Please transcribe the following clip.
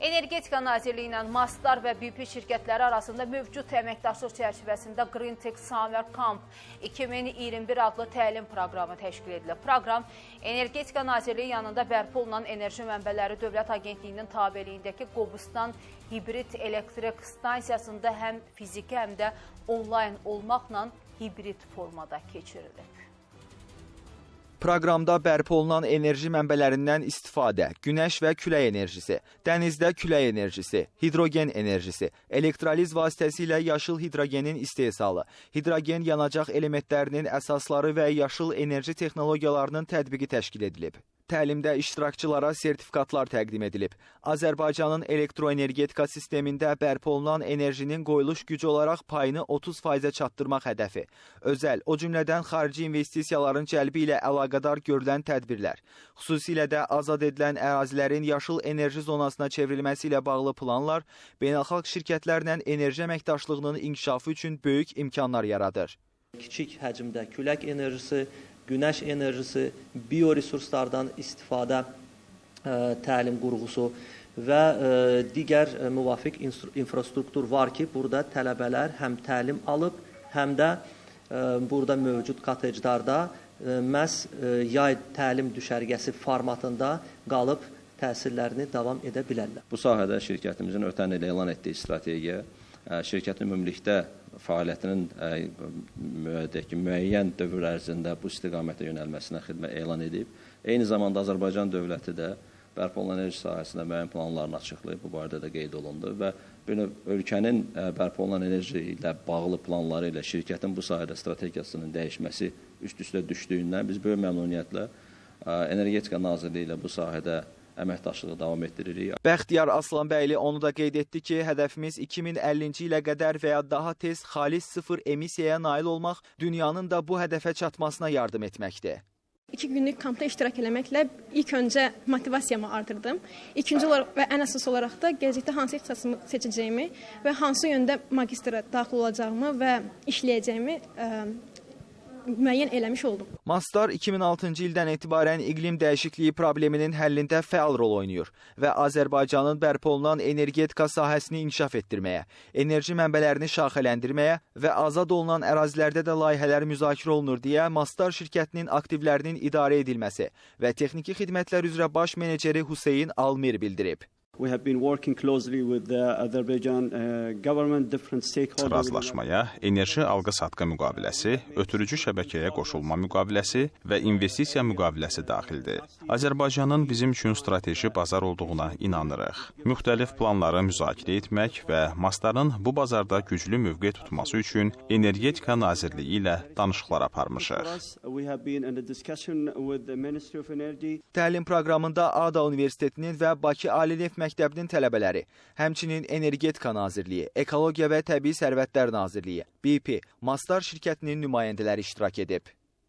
Energetika Nazirliyi ilə Mastar və BP şirkətləri arasında mövcud əməkdaşlıq çərçivəsində Green Tech Summer Camp 2021 adlı təlim proqramı təşkil edilib. Proqram Energetika Nazirliyi yanında bərpa olunan Enerji Mənbələri Dövlət Agentliyinin tabeliyindəki Qobustan hibrid elektrik stansiyasında həm fiziki, həm də onlayn olmaqla hibrid formada keçirilib. Proqramda bərpa olunan enerji mənbələrindən istifadə, günəş və külək enerjisi, dənizdə külək enerjisi, hidrogen enerjisi, elektroliz vasitəsilə yaşıl hidrogenin istehsalı, hidrogen yanacaq elementlərinin əsasları və yaşıl enerji texnologiyalarının tətbiqi təşkil edilib. Təlimdə iştirakçılara sertifikatlar təqdim edilib. Azərbaycanın elektroenergetika sistemində bərpa olunan enerjinin qoyuluş gücü olaraq payını 30%-ə çatdırmaq hədəfi, özəl, o cümlədən xarici investisiyaların cəlbi ilə əlaqədar görülən tədbirlər, xüsusilə də azad edilən ərazilərin yaşıl enerji zonasına çevrilməsi ilə bağlı planlar beynəlxalq şirkətlərlə enerji əməkdaşlığının inkişafı üçün böyük imkanlar yaradır. Kiçik həcmdə külək enerjisi, günəş enerjisi, bioresurslardan istifadə ə, təlim qurğusu və ə, digər ə, müvafiq instru- infrastruktur var ki, burada tələbələr həm təlim alıb, həm də ə, burada mövcud kotteclarda ə, məhz ə, yay təlim düşərgəsi formatında qalıb təhsillərini davam edə bilərlər. Bu sahədə şirkətimizin ötən il elan etdiyi strategiya ə, şirkətin ümumilikdə fəaliyyətinin deyək ki, müəyyən dövr ərzində bu istiqamətə yönəlməsinə xidmət elan edib. Eyni zamanda Azərbaycan dövləti də bərpa olunan enerji sahəsində müəyyən planlarını açıqlayıb, bu barədə də qeyd olundu və bir növ ölkənin bərpa olunan enerji ilə bağlı planları ilə şirkətin bu sahədə strategiyasının dəyişməsi üst-üstə düşdüyündən biz böyük məmnuniyyətlə Energetika Nazirliyi ilə bu sahədə əməkdaşlığı davam etdiririk. Bəxtiyar Aslanbəyli onu da qeyd etdi ki, hədəfimiz 2050-ci ilə qədər və ya daha tez xalis sıfır emissiyaya nail olmaq, dünyanın da bu hədəfə çatmasına yardım etməkdir. İki günlük kampda iştirak eləməklə ilk öncə motivasiyamı artırdım. İkinci olaraq və ən əsas olaraq da gələcəkdə hansı ixtisasımı seçəcəyimi və hansı yöndə magistra daxil olacağımı və işləyəcəyimi ə, müəyyən eləmiş oldum. Mastar 2006-cı ildən etibarən iqlim dəyişikliyi probleminin həllində fəal rol oynayır və Azərbaycanın bərpa olunan energetika sahəsini inkişaf etdirməyə, enerji mənbələrini şaxələndirməyə və azad olunan ərazilərdə də layihələr müzakirə olunur deyə Mastar şirkətinin aktivlərinin idarə edilməsi və texniki xidmətlər üzrə baş meneceri Hüseyn Almir bildirib. We have been working closely with the Azerbaijan uh, government, different stakeholders. Razılaşmaya enerji alqı-satqı müqaviləsi, ötürücü şəbəkəyə qoşulma müqaviləsi və investisiya müqaviləsi daxildir. Azərbaycanın bizim üçün strateji bazar olduğuna inanırıq. Müxtəlif planları müzakirə etmək və Mastarın bu bazarda güclü mövqe tutması üçün Energetika Nazirliyi ilə danışıqlar aparmışıq. For us, we have been in a discussion with the Ministry of Energy Təlim proqramında ADA Universitetinin və Bakı Ali Neft Məktəbinin tələbələri, həmçinin Energetika Nazirliyi, Ekologiya və Təbii Sərvətlər Nazirliyi, BP, Mastar şirkətinin nümayəndələri iştirak edib.